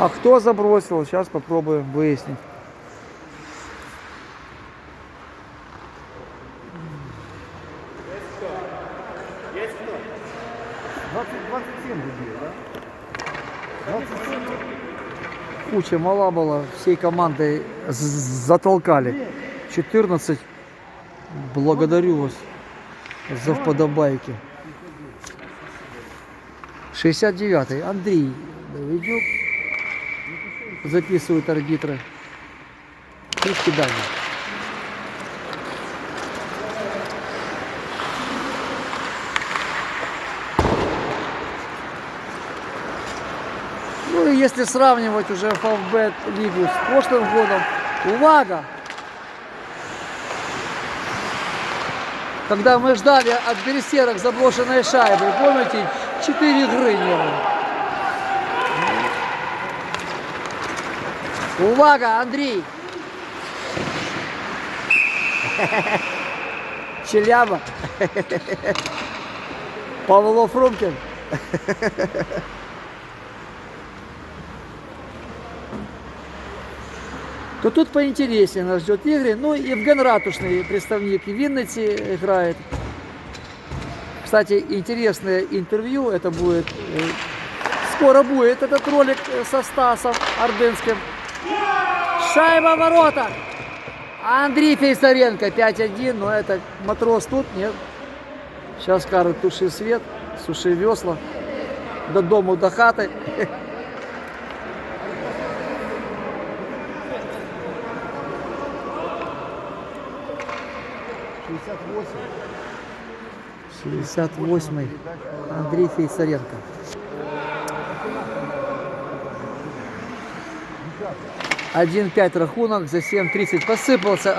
А кто забросил, сейчас попробуем выяснить. Есть кто? 20, 27 забил, да? 27. Куча мала была, всей командой затолкали. 14. Благодарю вас за вподобайки. 69-й. Андрей Давидюк. Записывают арбитры. И кидание. Ну и если сравнивать уже Фавбет лигу с прошлым годом, увага! Когда мы ждали от берсерок заброшенной шайбы, помните, 4 игры не было. Увага, Андрей! Челяба. Павлов Румкин. то тут поинтереснее нас ждет игры. Ну, Евген Ратушный, представник Винницы, играет. Кстати, интересное интервью, это будет, э, скоро будет этот ролик со Стасом Ордынским. Шайба ворота! Андрей Фейсаренко 5-1, но это матрос тут, нет. Сейчас скажут, туши свет, суши весла, до дому, до хаты. шестьдесят 68-й Андрей Фейсаренко. 1-5 рахунок, за 7-30 посыпался